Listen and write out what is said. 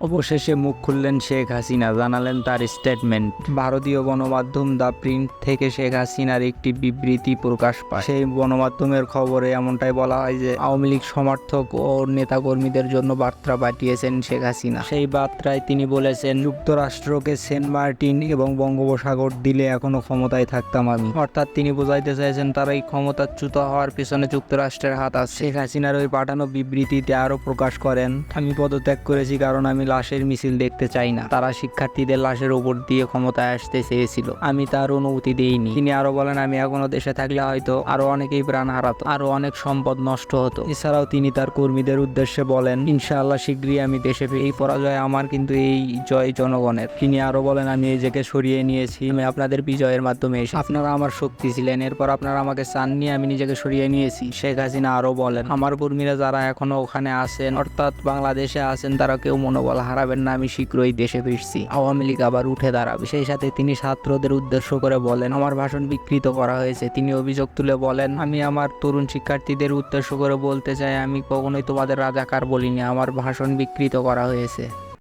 অবশেষে মুখ খুললেন শেখ হাসিনা। জানালেন তার স্টেটমেন্ট ভারতীয় গণমাধ্যম দ্য প্রিন্ট থেকে শেখ হাসিনার একটি বিবৃতি প্রকাশ পায়। সেই গণমাধ্যমের খবরে এমনটাই বলা হয় যে, আওয়ামী লীগ সমর্থক ও নেতাকর্মীদের জন্য বার্তা পাঠিয়েছেন শেখ হাসিনা। সেই বার্তায় তিনি বলেছেন, যুক্তরাষ্ট্রকে সেন্ট মার্টিন এবং বঙ্গোপসাগর দিলে এখনও ক্ষমতায় থাকতাম আমি। অর্থাৎ তিনি বোঝাইতে চাইছেন, তারা এই ক্ষমতাচ্যুত হওয়ার পিছনে যুক্তরাষ্ট্রের হাত আছে। শেখ হাসিনার ওই পাঠানো বিবৃতিতে আরও প্রকাশ করেন, আমি পদত্যাগ করেছি কারণ আমি লাশের মিছিল দেখতে চাই না। তারা শিক্ষার্থীদের লাশের উপর দিয়ে ক্ষমতায় আসতে চেয়েছিল। আমি তার অনুমতি দেইনি। তিনি আরও বলেন, আমি এখনও দেশে থাকলে হয়তো আরও অনেকেই প্রাণ হারাতো, আরও অনেক সম্পদ নষ্ট হতো। এছাড়াও তিনি তার কর্মীদের উদ্দেশ্যে বলেন, ইনশাআল্লাহ শীঘ্রই আমি দেশে এই পরাজয় আমার, কিন্তু এই জয় জনগণের। তিনি আরও বলেন, আমি নিজেকে সরিয়ে নিয়েছি। আমি আপনাদের বিজয়ের মাধ্যমে আপনারা আমার শক্তি ছিলেন। এরপর আপনারা আমাকে চাননি আমি নিজেকে সরিয়ে নিয়েছি। শেখ হাসিনা আরও বলেন, আমার কর্মীরা যারা এখনও ওখানে আছেন, অর্থাৎ বাংলাদেশে আছেন, তারা কেউ মনোবল হারাবেন না, আমি শীঘ্রই দেশে ফিরছি। আওয়ামী লীগ আবার উঠে দাঁড়াবে। সেই সাথে তিনি ছাত্রদের উদ্দেশ্য করে বলেন, আমার ভাষণ বিকৃত করা হয়েছে। তিনি অভিযোগ তুলে বলেন, আমি আমার তরুণ শিক্ষার্থীদের উদ্দেশ্য করে বলতে চাই, আমি কখনোই তোমাদের রাজাকার বলিনি। আমার ভাষণ বিকৃত করা হয়েছে।